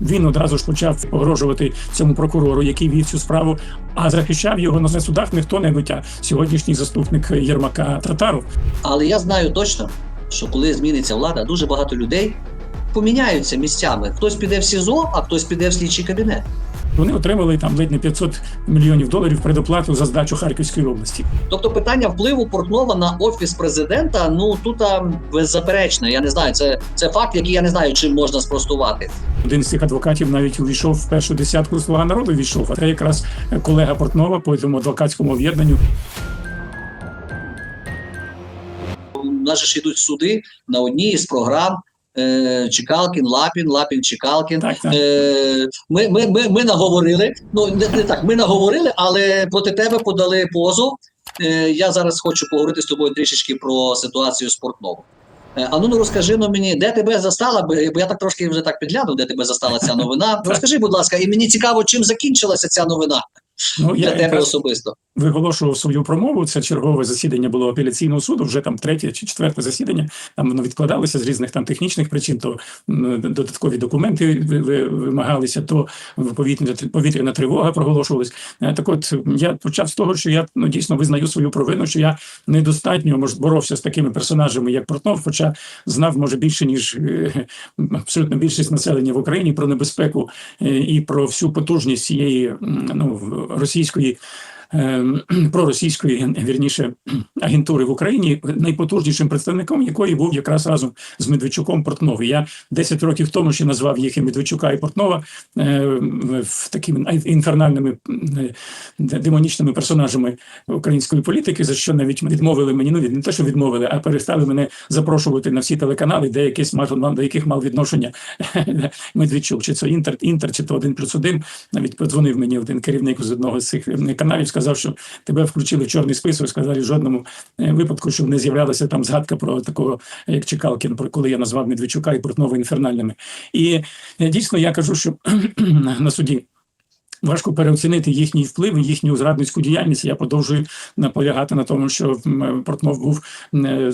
Він одразу ж почав погрожувати цьому прокурору, який вів цю справу, а захищав його на судах не хто-небудь, а сьогоднішній заступник Єрмака Татаров. Але я знаю точно, що коли зміниться влада, дуже багато людей поміняються місцями. Хтось піде в СІЗО, а хтось піде в слідчий кабінет. Вони отримали там ледь не 500 мільйонів доларів предоплату за здачу Харківської області. Тобто питання впливу Портнова на офіс президента, ну тут беззаперечне. Я не знаю, це, це факт, який я не знаю, чим можна спростувати. Один з цих адвокатів навіть увійшов в першу десятку слуга народу. Війшов. А це якраз колега Портнова по цьому адвокатському об'єднанню. У нас же ж йдуть суди на одній із програм. Е, Чекалкін, Лапін, Лапін, Чекалкін. Так, так. Е, Ми, ми, ми, ми наговорили. Ну не, не так, ми наговорили, але проти тебе подали позов. Е, Я зараз хочу поговорити з тобою трішечки про ситуацію з Портновим. Е, А ну ну розкажи ну, мені, де тебе застала, бо бо я так трошки вже так підглянув, де тебе застала ця новина. Розкажи, будь ласка, і мені цікаво, чим закінчилася ця новина Ну для я тебе якраз особисто. Виголошував свою промову. Це чергове засідання було апеляційного суду. Вже там третє чи четверте засідання. Там воно відкладалося з різних там технічних причин. То додаткові документи ви- ви- вимагалися, то повітряна повітряна тривога проголошувалась. Е, Так, от я почав з того, що я ну дійсно визнаю свою провину, що я недостатньо може боровся з такими персонажами, як Портнов, хоча знав може більше ніж е, абсолютно більшість населення в Україні про небезпеку е, і про всю потужність цієї ну російської. Е, Проросійської вірніше агентури в Україні найпотужнішим представником якої був якраз разом з Медведчуком Портнов. Я 10 років тому ще назвав їх і Медведчука і Портнова е, в такими інфернальними е, демонічними персонажами української політики, за що навіть відмовили мені. Ну не те, що відмовили, а перестали мене запрошувати на всі телеканали, де якесь мав до яких мав відношення Медведчук, чи це інтер, інтер, чи то один плюс один. Навіть подзвонив мені один керівник з одного з цих каналів, сказав, що тебе включили в чорний список. Сказали в жодному е, випадку, щоб не з'являлася там згадка про такого, як Чекалкін, про коли я назвав Медведчука і Портнова інфернальними. І е, дійсно я кажу, що на суді. Важко переоцінити їхній вплив, їхню зрадницьку діяльність. Я продовжую наполягати на тому, що Портнов був е,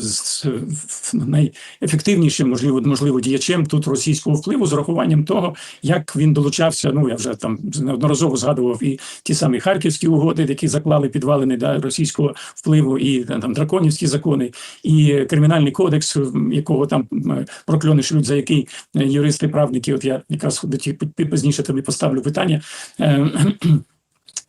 найефективнішим, можливо, можливо, діячем тут російського впливу з урахуванням того, як він долучався. Ну я вже там неодноразово згадував і ті самі харківські угоди, які заклали підвалини да, російського впливу, і е, там драконівські закони, і кримінальний кодекс, якого там м, прокльони шлють, за який е, юристи, правники, от я якраз до ті- пі- пізніше тобі поставлю питання. ん?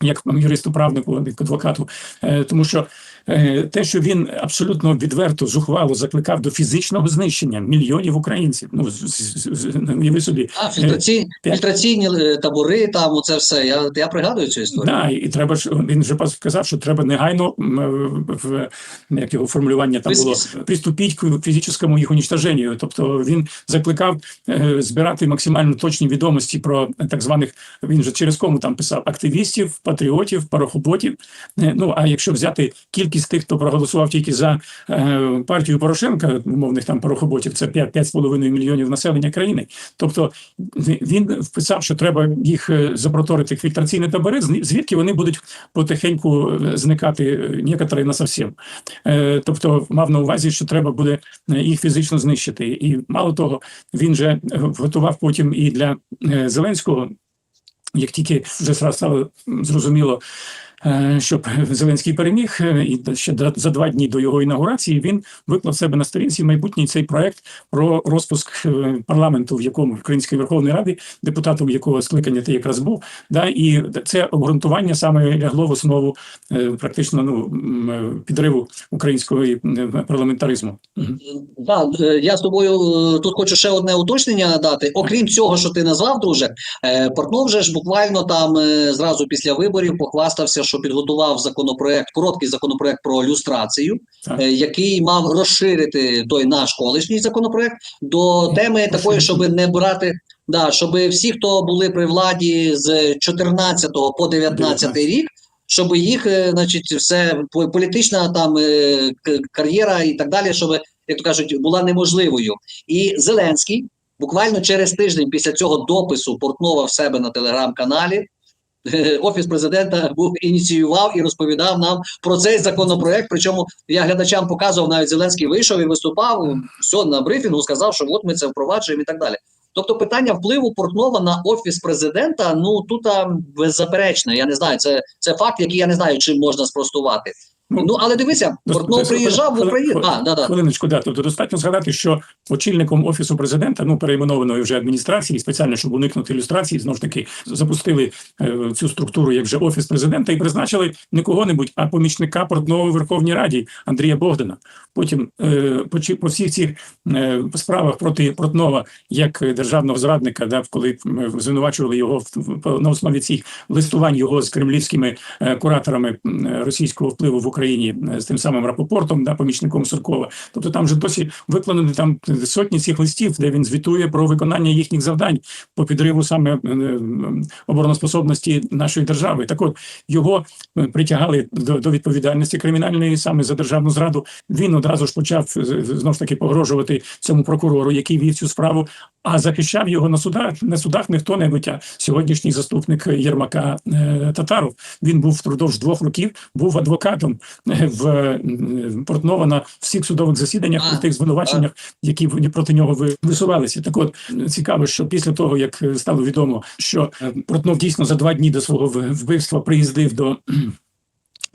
Як юристу правнику, як адвокату, Е, тому що е, те, що він абсолютно відверто зухвало закликав до фізичного знищення мільйонів українців. Ну з- уяви собі, А, фільтраційні, п'ять- фільтраційні е, табори, там оце все. Я, я пригадую цю історію. Да, і треба ж він вже сказав, що треба негайно в як його формулювання там було приступіть к фізичному їх унічтоженню. Тобто він закликав е, збирати максимально точні відомості про так званих він же через кому там писав активістів, патріотів, парохоботів. Е, Ну а якщо взяти кількість тих, хто проголосував тільки за е, партію Порошенка, умовних там парохоботів, це 5 5,5 мільйонів населення країни. Тобто він вписав, що треба їх е, запроторити фільтраційні табори, звідки вони будуть потихеньку зникати некоторі насовсім. Е, Тобто мав на увазі, що треба буде їх фізично знищити. І мало того, він же готував потім і для Зеленського. Як тільки вже стало зрозуміло, щоб Зеленський переміг, е, і ще за два дні до його інаугурації він виклав себе на сторінці майбутній цей проект про розпуск е, парламенту, в якому Української Верховної Ради, депутатом якого скликання ти якраз був. Да, і це обґрунтування саме лягло в основу е, практично ну е, підриву українського е, парламентаризму. Да, е, я з тобою е, тут хочу ще одне уточнення дати. Окрім цього, що ти назвав, друже, е, Портнов же ж буквально там е, зразу після виборів похвастався, що підготував законопроект, короткий законопроект про люстрацію, Так. е, який мав розширити той наш колишній законопроект до теми такої, щоб не брати. Да, щоб всі, хто були при владі з 14 по 19 рік, щоб їх, е, значить, все по- політична там е, кар'єра і так далі, щоб, як то кажуть, була неможливою. І Зеленський буквально через тиждень після цього допису Портнова в себе на телеграм-каналі. Е, Офіс президента був ініціював і розповідав нам про цей законопроект. Причому я глядачам показував, навіть Зеленський вийшов і виступав все на брифінгу, сказав, що от ми це впроваджуємо і так далі. Тобто питання впливу Портнова на офіс президента, ну тут беззаперечно. Я не знаю, це, це факт, який я не знаю, чим можна спростувати. Ну, Ну але дивися, Портнов приїжджав в Україну. А, да, да. Хвилиночку, да. Тобто достатньо згадати, що очільником офісу президента, ну перейменованої вже адміністрації, спеціально щоб уникнути ілюстрації, знову ж таки запустили е, цю структуру як вже офіс президента і призначили не кого-небудь, а помічника Портнова Верховній Раді Андрія Богдана. Потім е, по, по всіх цих е, справах проти Портнова як державного зрадника, да, коли звинувачували його в- на основі цих листувань його з кремлівськими е, кураторами м, російського впливу в Україні е, з тим самим Рапопортом, да, помічником Суркова. Тобто там вже досі викладені там сотні цих листів, де він звітує про виконання їхніх завдань по підриву саме е, е, обороноспособності нашої держави. Так от його притягали до, до відповідальності кримінальної саме за державну зраду. Він одразу ж почав з- знову ж таки погрожувати цьому прокурору, який вів цю справу. А захищав його на судах на судах не хто-небудь, а сьогоднішній заступник Єрмака е, Татаров. Він був впродовж двох років був адвокатом е, в е, Портнова на всіх судових засіданнях А, при тих звинуваченнях, які проти нього висувалися. Так от цікаво, що після того як стало відомо, що Портнов дійсно за два дні до свого вбивства приїздив до.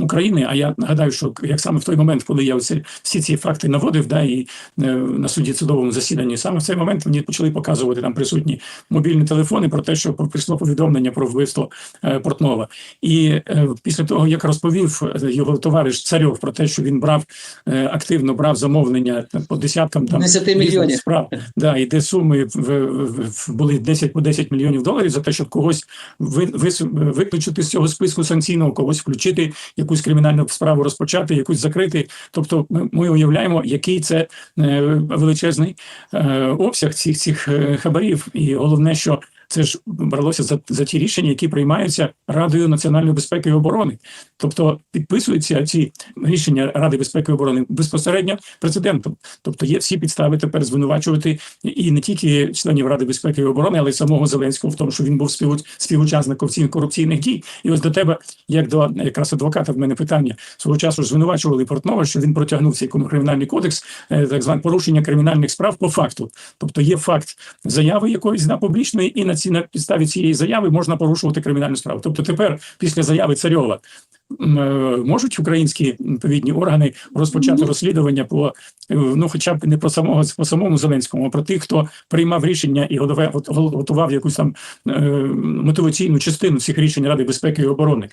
України, а я нагадаю, що як саме в той момент, коли я оці, всі ці факти наводив, да, і е, на суді судовому засіданні, саме в цей момент мені почали показувати там присутні мобільні телефони про те, що прийшло повідомлення про вбивство е, Портнова. І е, після того, як розповів е, його товариш Царьов про те, що він брав е, активно брав замовлення по десяткам там мільйонів. справ, да, і де суми в, в, в, були 10 по 10 мільйонів доларів за те, щоб когось ви, вис- виключити з цього списку санкційного, когось включити, якусь кримінальну справу розпочати, якусь закрити. Тобто, ми, уявляємо, який це е, величезний е, обсяг цих цих е, хабарів, і головне, що це ж бралося за, за ті рішення, які приймаються Радою національної безпеки і оборони. Тобто підписуються ці рішення Ради безпеки і оборони безпосередньо президентом. Тобто є всі підстави тепер звинувачувати і не тільки членів Ради безпеки і оборони, але й самого Зеленського в тому, що він був співу- співучасником цих корупційних дій. І ось до тебе, як до якраз адвоката, в мене питання свого часу звинувачували Портнова, що він протягнув цей кримінальний кодекс, е, так зване порушення кримінальних справ по факту. Тобто є факт заяви якоїсь на публічної, і на ці на підставі цієї заяви можна порушувати кримінальну справу. Тобто тепер, після заяви Царьова, е, можуть українські відповідні органи розпочати розслідування по е, ну, хоча б не про самого по самому Зеленському, а про тих, хто приймав рішення і готував якусь там е, мотиваційну частину цих рішень Ради безпеки і оборони.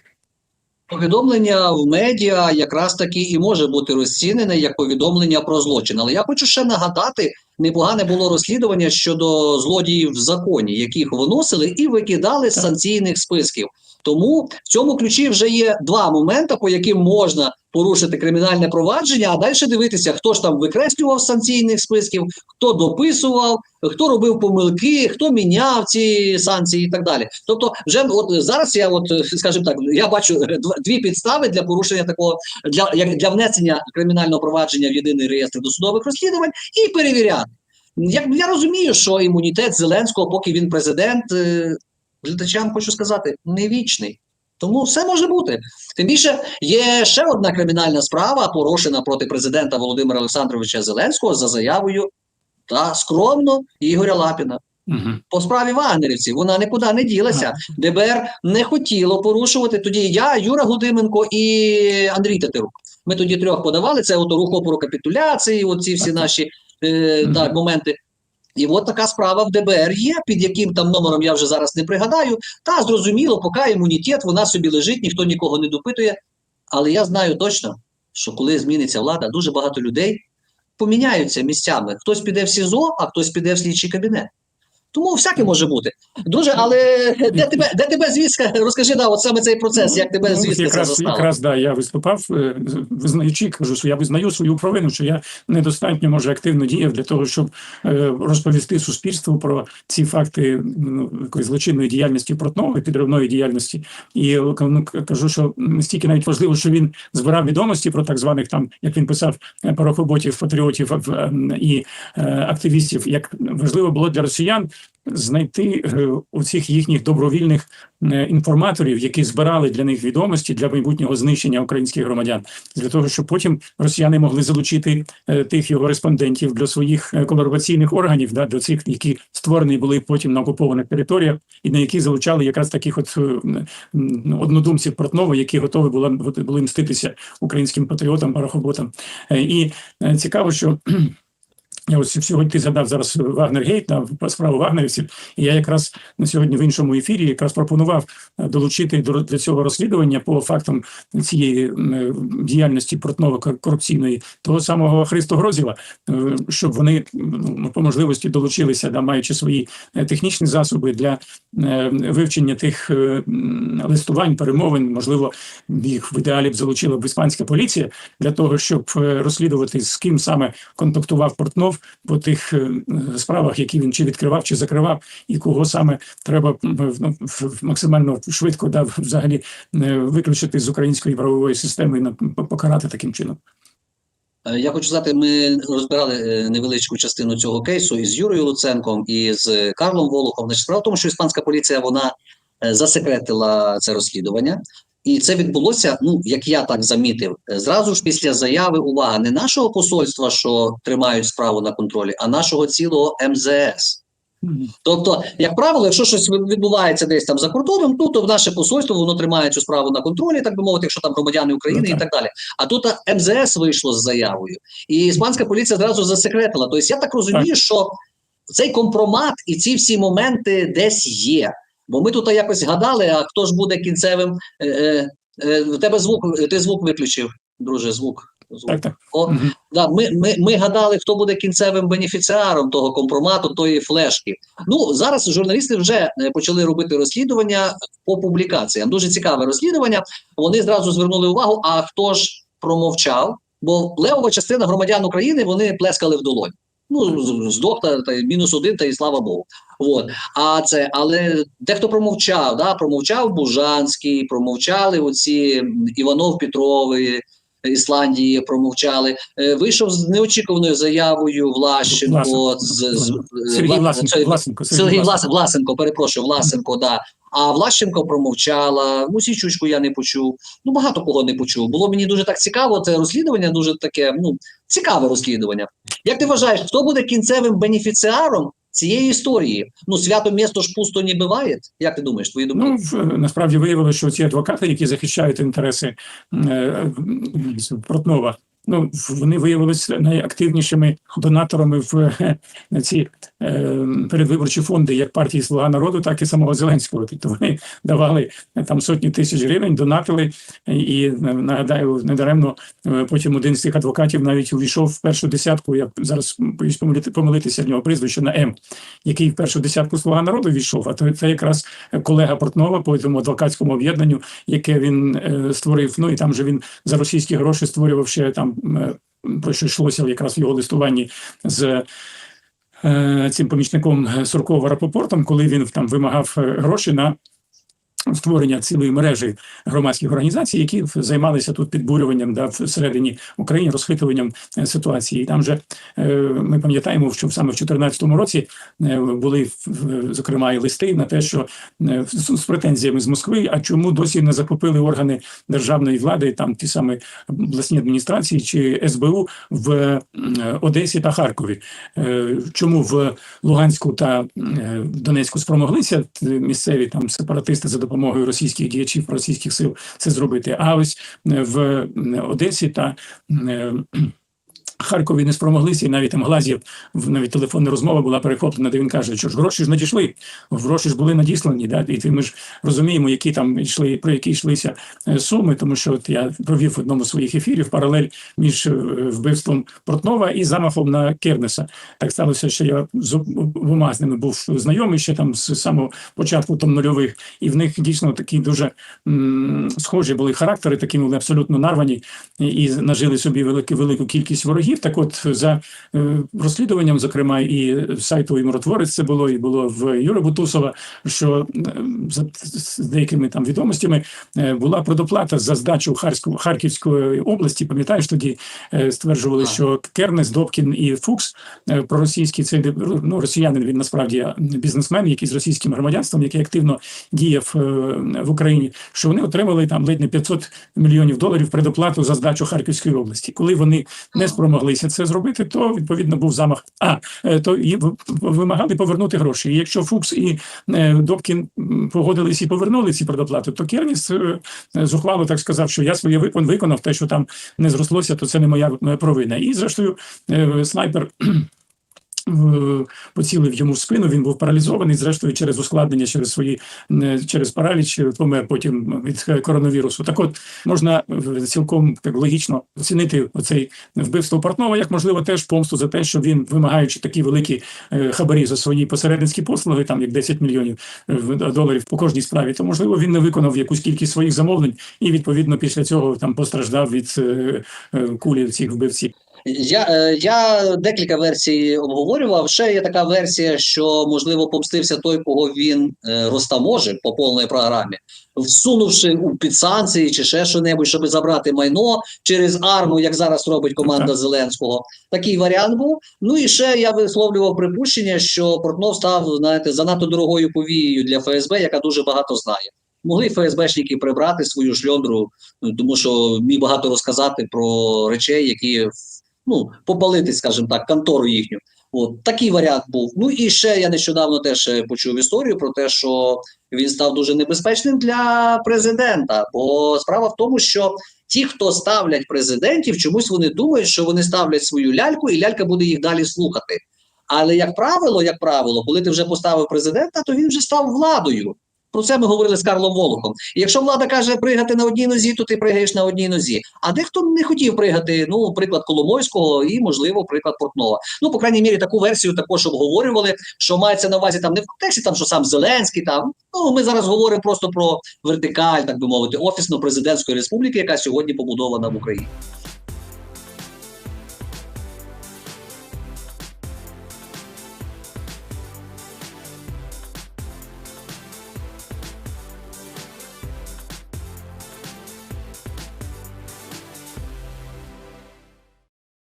Повідомлення в медіа якраз таки і може бути розцінене як повідомлення про злочин. Але я хочу ще нагадати, непогане було розслідування щодо злодіїв в законі, яких виносили і викидали з санкційних списків. Тому в цьому ключі вже є два моменти, по яким можна порушити кримінальне провадження, а далі дивитися, хто ж там викреслював з санкційних списків, хто дописував, хто робив помилки, хто міняв ці санкції і так далі. Тобто, вже от зараз я, от скажімо так, я бачу е, дві підстави для порушення такого для, як для внесення кримінального провадження в єдиний реєстр досудових розслідувань і перевіряти. Як я розумію, що імунітет Зеленського, поки він президент, е, глядачам хочу сказати, не вічний. Тому все може бути. Тим більше є ще одна кримінальна справа, порушена проти президента Володимира Олександровича Зеленського за заявою та скромно Ігоря Лапіна. Угу. По справі вагнерівців вона нікуди не ділася. ДБР не хотіло порушувати. Тоді я, Юра Гудименко і Андрій Тетерук. Ми тоді трьох подавали це от рух опору капітуляції, оці всі наші е, Мгм. так, моменти. І от така справа в ДБР є, під яким там номером я вже зараз не пригадаю. Та зрозуміло, поки імунітет, вона собі лежить, ніхто нікого не допитує. Але я знаю точно, що коли зміниться влада, дуже багато людей поміняються місцями. Хтось піде в СІЗО, а хтось піде в слідчий кабінет. Тому всяке може бути. Друже, але де тебе, де тебе звістка? Розкажи, да, от саме цей процес, як тебе Ну, звістка це якраз, застала. якраз да, я виступав, е, визнаючи, кажу, що я визнаю свою провину, що я недостатньо може активно діяв для того, щоб е, розповісти суспільству про ці факти ну, злочинної діяльності Портнова, підривної діяльності. І ну, кажу, що настільки навіть важливо, що він збирав відомості про так званих там, як він писав, е, порохоботів, патріотів і е, активістів. Як важливо було для росіян знайти е, у цих їхніх добровільних е, інформаторів, які збирали для них відомості для майбутнього знищення українських громадян, для того, щоб потім росіяни могли залучити е, тих його респондентів для своїх колабораційних органів, да, до цих, які створені були потім на окупованих територіях, і на які залучали якраз таких от е, однодумців Портнова, які готові були, були мститися українським патріотам, парохоботам. Е, І цікаво, що ось сьогодні ти згадав зараз Вагнергейт на справу вагнерівців, і я якраз на сьогодні в іншому ефірі якраз пропонував е, долучити до для цього розслідування по фактам цієї діяльності Портнова корупційної того самого Христо Грозіва, е, щоб вони по можливості долучилися, да, маючи свої е, технічні засоби для е, вивчення тих е, листувань, перемовин, можливо, їх в ідеалі б залучила б іспанська поліція для того, щоб е, розслідувати з ким саме контактував Портнов по тих е, справах, які він чи відкривав, чи закривав, і кого саме треба м, ну, максимально швидко да, взагалі е, виключити з української правової системи і покарати таким чином. Е, Я хочу сказати, ми розбирали е, невеличку частину цього кейсу із Юрією Луценком і з Карлом Волохом. Значить, справа в тому, що іспанська поліція вона е, засекретила це розслідування, і це відбулося. Ну як я так замітив, е, зразу ж після заяви увага не нашого посольства, що тримають справу на контролі, а нашого цілого МЗС. Тобто, як правило, якщо щось відбувається десь там за кордоном, ну то наше посольство воно тримає цю справу на контролі, так би мовити, якщо там громадяни України Ну, і так. так далі. А тут МЗС вийшло з заявою, і іспанська поліція зразу засекретила. Тобто, я так розумію, що цей компромат і ці всі моменти десь є. Бо ми тут якось гадали, а хто ж буде кінцевим. Е, е, е, в тебе звук, ти звук виключив, друже, звук. звук. Так, так. О, Мгм. Да, ми, ми, ми гадали, хто буде кінцевим бенефіціаром того компромату, тої флешки. Ну зараз журналісти вже е, почали робити розслідування по публікаціям. Дуже цікаве розслідування. Вони зразу звернули увагу. А хто ж промовчав? Бо левова частина громадян України вони плескали в долонь. Ну з- здох та, та мінус один, та й слава Богу. От а це, але дехто промовчав. Да, промовчав Бужанський, промовчали оці Іванов Петрові. Ісландії промовчали. Е, Вийшов з неочікуваною заявою Влащенко Власенко. з, з Сергій Власенко, Власенко, Сергій Влас, Власенко, перепрошую, Власенко, да. А Влащенко промовчала, Мусічучку я не почув. Ну багато кого не почув. Було мені дуже так цікаво. Це розслідування дуже таке, ну цікаве розслідування. Як ти вважаєш, хто буде кінцевим бенефіціаром цієї історії? Ну свято місто ж пусто не буває. Як ти думаєш, твої думки? Ну, насправді виявилося, що ці адвокати, які захищають інтереси е, з Портнова, ну вони виявилися найактивнішими донаторами в ці е, передвиборчі фонди, як партії Слуга народу, так і самого Зеленського. Тобто вони давали там сотні тисяч гривень, донатили. І е, нагадаю, недаремно е, потім один з цих адвокатів навіть увійшов в першу десятку. Я зараз боюсь помилити помилитися в нього прізвище на М, який в першу десятку Слуга народу війшов. А то це якраз колега Портнова по цьому адвокатському об'єднанню, яке він створив. Ну і там же він за російські гроші створював ще там про що йшлося якраз в його листуванні з. е, Цим помічником е, Суркова Рапопортом, коли він там вимагав е, гроші на створення цілої мережі громадських організацій, які займалися тут підбурюванням да, всередині України, розхитуванням е, ситуації. І там же е, ми пам'ятаємо, що саме в 2014 році е, були зокрема і листи на те, що з претензіями з Москви, а чому досі не закупили органи державної влади, там ті самі обласні адміністрації чи СБУ в Одесі та Харкові. Чому в Луганську та Донецьку спромоглися місцеві там сепаратисти за допомогою російських діячів російських сил це зробити? А ось е, в е, Одесі та е, Харкові не спромоглися, і навіть там Глазів навіть телефонна розмова була перехоплена, де він каже, що ж гроші ж надійшли, гроші ж були надіслані. Да? І ми ж розуміємо, які там йшли, про які йшлися е, суми, тому що от я провів в одному з своїх ефірів паралель між е, вбивством Портнова і замахом на Кернеса. Так сталося, що я з обома був знайомий ще там з самого початку там нульових, і в них дійсно такі дуже м, схожі були характери, такі були абсолютно нарвані і нажили собі велику велику кількість ворогів. Боргів. Так, от за е, розслідуванням, зокрема, і сайту і миротворець це було, і було в Юри Бутусова, що е, за з деякими там відомостями е, була предоплата за здачу Харську, Харківської області. Пам'ятаєш, тоді стверджували, що Кернес, Добкін і Фукс проросійський цей ну, росіянин. Він насправді бізнесмен, який з російським громадянством, який активно діяв в Україні, що вони отримали там ледь не 500 мільйонів доларів предоплату за здачу Харківської області. Коли вони не спромоглися це зробити, то відповідно був замах. А е, то і вимагали повернути гроші. І якщо Фукс і е, Добкін погодились і повернули ці предоплати, то Керніс е, зухвало так сказав, що я своє викон виконав те, що там не зрослося, то це не моя провина. І зрештою, снайпер. Поцілив йому в спину, він був паралізований. Зрештою, через ускладнення, через свої е, через параліч е, помер потім від е, коронавірусу. Так, от можна е, цілком так логічно оцінити оцей вбивство Портнова, як можливо теж помсту за те, що він, вимагаючи такі великі е, хабарі за свої посередницькі послуги, там як 10 мільйонів е, доларів по кожній справі, то можливо він не виконав якусь кількість своїх замовлень і відповідно після цього там постраждав від е, е, кулі цих вбивців. Я, е, я декілька версій обговорював. Ще є така версія, що можливо помстився той, кого він е, розтаможив по повній програмі, всунувши у під санкції чи ще що-небудь, щоб забрати майно через арму, як зараз робить команда Зеленського. Такий варіант був. Ну і ще я висловлював припущення, що Портнов став знаєте, занадто дорогою повією для ФСБ, яка дуже багато знає. Могли ФСБшники прибрати свою шльондру, ну, тому що міг багато розказати про речей, які ну, попалити, скажімо так, контору їхню. От такий варіант був. Ну і ще я нещодавно теж е, почув історію про те, що він став дуже небезпечним для президента. Бо справа в тому, що ті, хто ставлять президентів, чомусь вони думають, що вони ставлять свою ляльку, і лялька буде їх далі слухати. Але як правило, як правило, коли ти вже поставив президента, то він вже став владою. Про це ми говорили з Карлом Волохом. І якщо влада каже пригати на одній нозі, то ти пригаєш на одній нозі. А дехто не хотів пригати. Ну, приклад Коломойського і, можливо, приклад Портнова. Ну, по крайній мірі, таку версію також обговорювали, що мається на увазі там не в контексті, там що сам Зеленський. Там ну ми зараз говоримо просто про вертикаль, так би мовити, офісно-президентської республіки, яка сьогодні побудована в Україні.